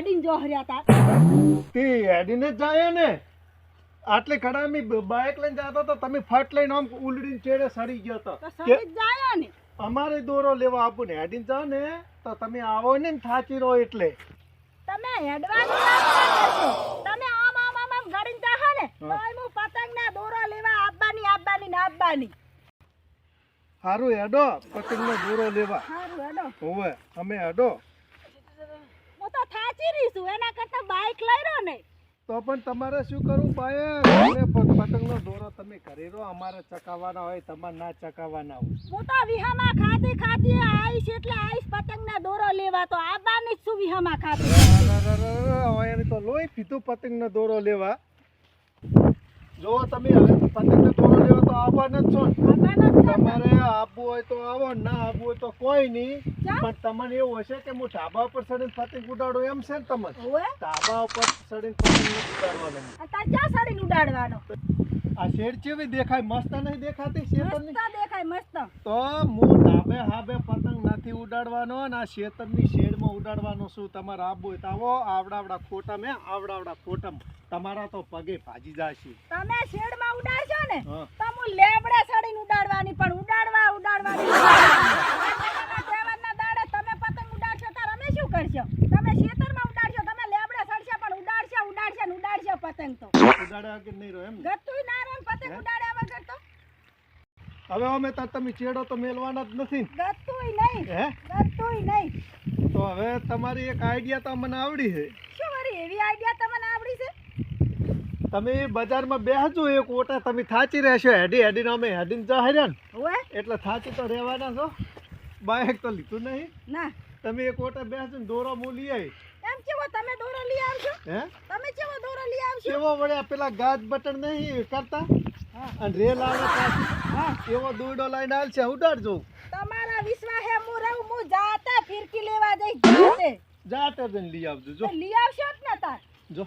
ને હેડીને જો હર્યા તા. તે હેડીને જાય ને. આટલે કડામી બાઇક લઈને જતો તો તમે ફટ લઈને આમ ઉલડીને ચેડે સડી ગયો તો. સડી જાય ને. અમારે દોરો લેવા આપો ને હેડીને જાઓ ને તો તમે આવો ને ને થાચી રહો એટલે. તમે હેડવાની ના તમે આમ આમ આમ આમ ગાડીને જાહો ને તો હા. પતંગ ના દોરા લેવા આપવાની આપવાની ને આપવાની. સારું હેડો પતંગનો દોરો લેવા. હારું હેડો. હોવે અમે હેડો. હું તો થાચી રહી છું એના કરતા બાઇક લઈ રહ્યો ને. તો પણ તમારે શું કરવું પાયે પતંગનો દોરો તમે કરી રહો અમારે ચકાવવાના હોય તમારે ના ચકાવવાના હોય. હું તો વિહામાં ખાતી ખાતી આઈશ એટલે આવીશ પતંગના દોરો લેવા તો આવવાની જ છું વિહામાં ખાતી? હવે તો લોહી પીધું પતંગનો દોરો લેવા. જો તમે હવે પતંગ દોરો લેવા તો આવવાના જ છો. તમારે આવવું હોય તો આવો ના આવવું હોય તો કોઈ નહીં? પણ તમને એવું હશે કે હું ઢાબા ઉપર ચડીને પતંગ ઉડાડો એમ છે ને તમને? ઓવે ઢાબા ઉપર ચડીને પતંગ ઉડાડવાનો. ઉડાડવાનું? આ શેડ કેવી દેખાય? મસ્ત નહીં દેખાતી શેતરની? મસ્ત દેખાય મસ્ત. તો હું ઢાબે હાબે પતંગ નથી ઉડાડવાનો અને આ શેતરની શેડમાં ઉડાડવાનો છું. તમારે આબો હોય તો આવો આવડાવડા ખોટા મેં આવડાવડા ખોટા તમારા તો પગે ભાજી જશે. તમે શેડમાં ઉડાડશો ને તો હું લેબડા સાડીને ઉડાડવાની પણ ઉડાડવા ઉડાડવાની તહેવારના દાડે તમે પતંગ ઉડાડશો તાર અમે શું કરશો? તમે ખેતરમાં ઉડાડશો તમે લેબડા સડશે પણ ઉડાડશો ઉડાડશો ને ઉડાડશો પતંગ તો. ઉડાડ્યા કે નહીં રહો એમ ને? ગતુંય ના રહે પતંગ ઉડાડ્યા વગર તો. હવે અમે તાર તમે ચેડો તો મેલવાના જ નથી ને. ગતુંય નહીં હે? ગતુંય નહીં. તો હવે તમારી એક આઈડિયા તો મને આવડી છે. શું મારી એવી આઈડિયા તમને તમે બજારમાં બેસજો એક ઓટા તમે થાચી રહેશો. હેડી હેડીને અમે હેડીને જહાર્યા ને એટલે થાચી તો રહેવાના છો. બાઇક તો લીધું નહીં. ના. તમે એક ઓટા બેસજો ને દોરો હું લઈ આવી એમ કેવો તમે દોરો લઈ આવશો? હે? તમે કેવો દોરો લઈ આવશો? કેવો વળે પેલા ગાજ બટન નહીં કરતા? હા. અને રેલ આવે હા. એવો દોરડો લઈને આવશે ઉડાડજો. તમારા વિશ્વાસે હું રહું હું જાતા ફિરકી લેવા જઈ જાતે. જાતે જઈને લઈ આવજો જો. લઈ આવશો જ ને તાર. જો.